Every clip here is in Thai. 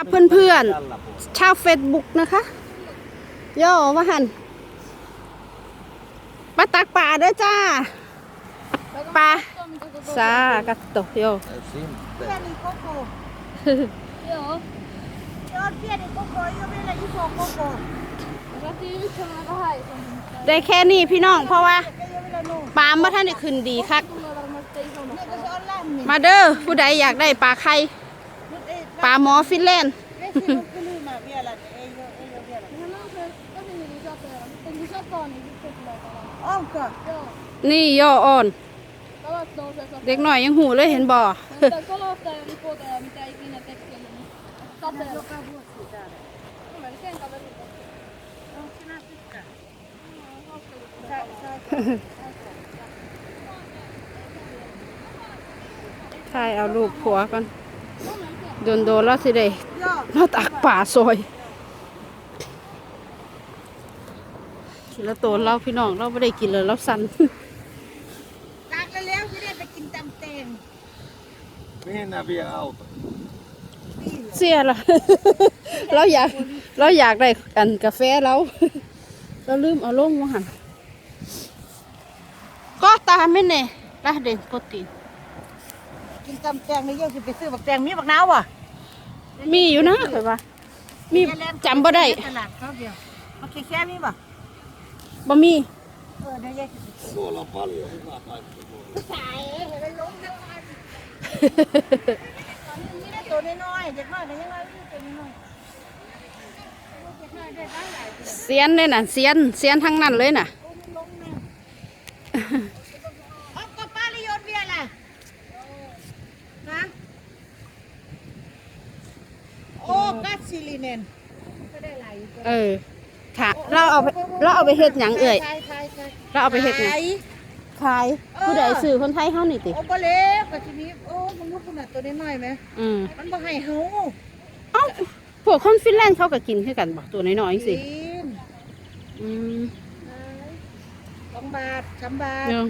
ค่ะเพื่อนๆ ชาวเฟซบุ๊กนะคะโย่ว่าหันมาตักป่าเด้อจ้าปลาซากัตโตโย Pia di coco. Joo. Joo, pieni koko, ei ole vielä iso koko. Otettiin yksi semmoinen vähän isompi. ได้แค่นี้พี่น้องเพราะว่า Ei ole vielä noin. ปลาเมื่อท่านได้ขึ้นดีคัก Tulee varmaan sitten isompi. Eikö se on lämmin? มาเด้อผู้ใดอยากได้ปลาไข่ Nyt ei, ปลาหมอฟินแลนด์ นี่ย่ออ่อน เด็กหน่อยยังหูเลยเห็นบ่ ถ่ายเอารูปผัวกัน โดนโดนๆแล้วสิเด้ joo. มาตักป่าซอยกินแล้วโตนเราพี่น้องเราไม่ได้กินเลยเราสันตักแล้วๆจะได้ไปกินตำแตง Mihin nämä vie auto? เสียละเราอยากเราอยากได้กันกาแฟเราเราลืมเอาลงมาหันก็ตามไม่เน่ละเด่นโปรตีน กินตำแตงนี่ยังสิไปซื้อบักแตงมีบักนาวอะมีอยู่นะเคยว่า มีจำบ่ได้ตลาดเขาเดียวมาแค่แค่มีบ่บ่มีเออเดี๋ยวแยกสิ Tuolla on paljon hyvää paikkaa. สายไปล้มทั้งวันตอนนี้มีได้ตัวน้อยๆเด็กน้อยแต่ยังไงมีตัวน้อยๆเด็กน้อยได้หลายตัวเสียนเลยน่ะเสียนเสียนทั้งนั้นเลยน่ะ โอ้มันลงแน่เอากระป๋าลิยนเบียร์ล่ะฮะโอ้ กัสซิลิเนนก็ได้หลายอยู่ตัวเออค่ะ เราเอาไปเราเอาไปเฮ็ดหยังเอ่ยใช่ใช่ใช่เราเอาไปเฮ็ดหยังขายขายผู้ใดซื้อคนไทยเฮานี่ติ โอ้บ่เล็กกะทีนี้โอ้มันลูกขนาดตัวน้อยๆไหมอืมมันบ่ให้เฮาเอ้าพวกคนฟินแลนด์เขาก็กินคือกันบ่ตัวน้อยๆสิกินอืมสองบาทสามบาทเนาะ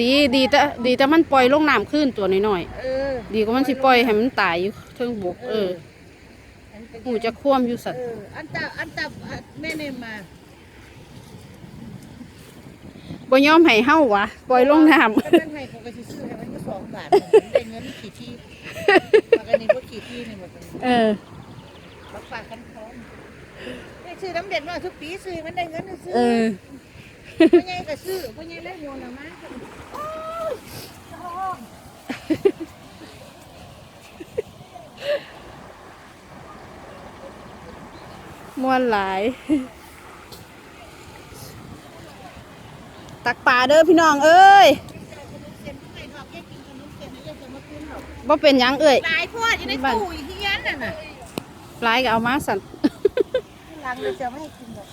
ดีดีแต่ดีแต่มันปล่อยลงน้ำขึ้นตัวน้อยเออๆดีกว่ามันสิปล่อยให้มันตายอยู่เทิงบกเอออันเป็น หูจะคว่ำอยู่สัตเอว์ออันตับอันตับอะแม่เนมมาบ่ยอมให้เฮาวะปล่อยลงน้ำก็นั่นให้เขาก็สิซื้อให้มันก็สองบาทได้เงินขี่ที่ปากอันนี้ก็ขี่ที่นี่หมดเลยเออรักฝากกันพร้อมได้ซื้อน้ำเด็ดมาทุกปีซื้อมันได้เงินซื้อเออพ่อใหญ่ก็ซื้อพ่อใหญ่เล่นโยนละมาโอ้ยชอบ มวนหลาย ตักป่าเด้อพี่น้องเอ้ยเส้นไก่ทอดแกกินขนมเส้นนี่จะมาขึ้นหรอกบ่เป็นหยังเอ้ยหลายพวดอยู่ในตู้อีกที่ยันน่ะน่ะหลายก็เอามาสั่นหลังเลยจะไม่ให้กินหรอก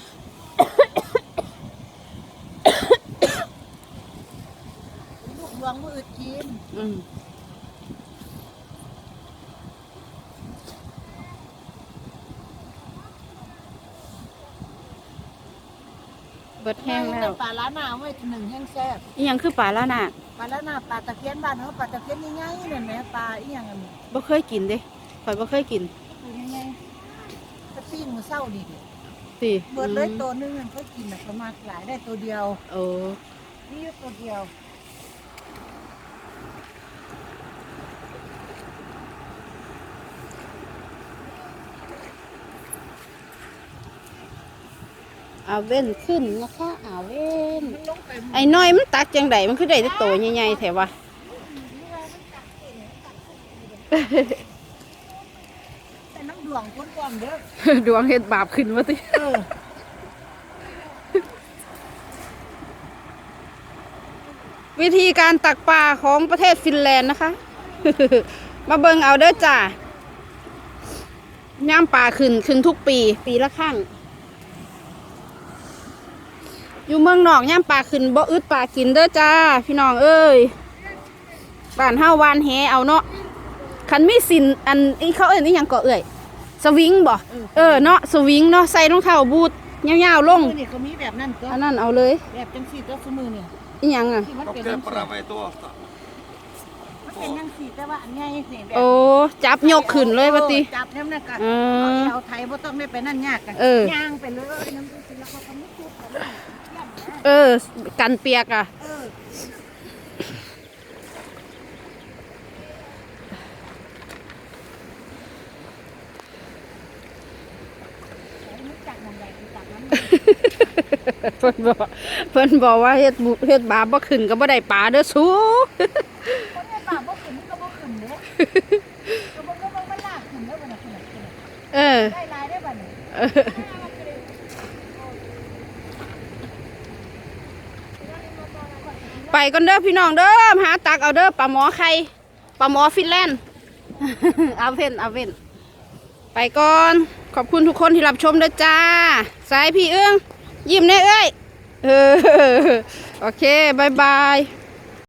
ลูกหลวงมืออึดกินอืม เบิดแห้งแล้วปลาล้านาไว้หนึ่งแห้งแซ่บอีหยังคือปลาแล้วน่ะปลาล้านาปลาตะเพียนบ้านเขาปลาตะเพียนง่ายๆนั่นแหละปลาอีหยังอันนี้บ่เคยกินเด้ข่อยบ่เคยกินคือง่ายๆกระปิ้งมือเศร้าดีดิสิเบิดเลยตัวหนึงมันเขากินน่ะประมาณหลายได้ตัวเดียวโอ้นี่ตัวเดียว อาเว้นขึ้นนะคะอาเว้นมันลงไปไอ้น้อยมันตักจังไดมันคือได้แต่โตใหญ่ๆแถววะแต่น้ำดวงคนก่อนเด้อดวงเฮ็ดบาปขึ้นมาติเออวิธีการตักปลาของประเทศฟินแลนด์นะคะ มาเบิ่งเอาเด้อจ้าย่ามปลาขึ้นขึ้นทุกปี ปีละครั้ง อยู่เมืองนอกย่ามปลาขึ้นบ่อึดปลากินเด้อจ้า พี่น้องเอ้ยบ้านเฮาวานแหเอาเนาะคันมีสินอันอีเขาเอ้ยนี่ยังก็เอ้ยสวิงบ่เออเนาะสวิงเนาะใส่รองเท้าบูทยาวๆลงมือนี่เขามีแบบนั้นก็อันนั้นเอาเลยแบบจังสีตัวสมือเนี่ยอีหยังอะที่มัน Onko เป็น se parave tuosta? มันเป็นยังสี่แต่ว่าอันใหญ่สิแบบโอ้จับยกขึ้นเลยว่าติจับเนี่ยนั่นก็อืเอามเอาไทยบ่ต้องได้ไปนั่นยากกันเออย่างไปเลยน้ำดูสิแล้วเขาก็ไม่พูดกัน เลยเออ กันเปียกอะเออรู้จักมองใหญ่รู้จักนั้นเพิ่นบอกเพิ่นบอกว่าเฮ็ดบุเฮ็ดบาปบ่ขึ้นก็บ่ได้ปลาเด้อสูคนในป่าบ่ขึ้นมันก็บ่ขึ้นเด้ก็บ่ก็บ่มันลากขึ้นแล้วบ่น่ะขึ้นน่ะขึ้นน่ะเออได้หลายได้บ่นี่ เออ ไปกันเด้อพี่น้องเด้อหาตักเอาเด้อปลาหมอไข่ปลาหมอฟินแลนด์เอาเว่นเอาเว่นไปก่อน ขอบคุณทุกคนที่รับชมด้อจ้า สายพี่เอื้อง ยิ้มแน่เอ้ยเออโอเคบายบาย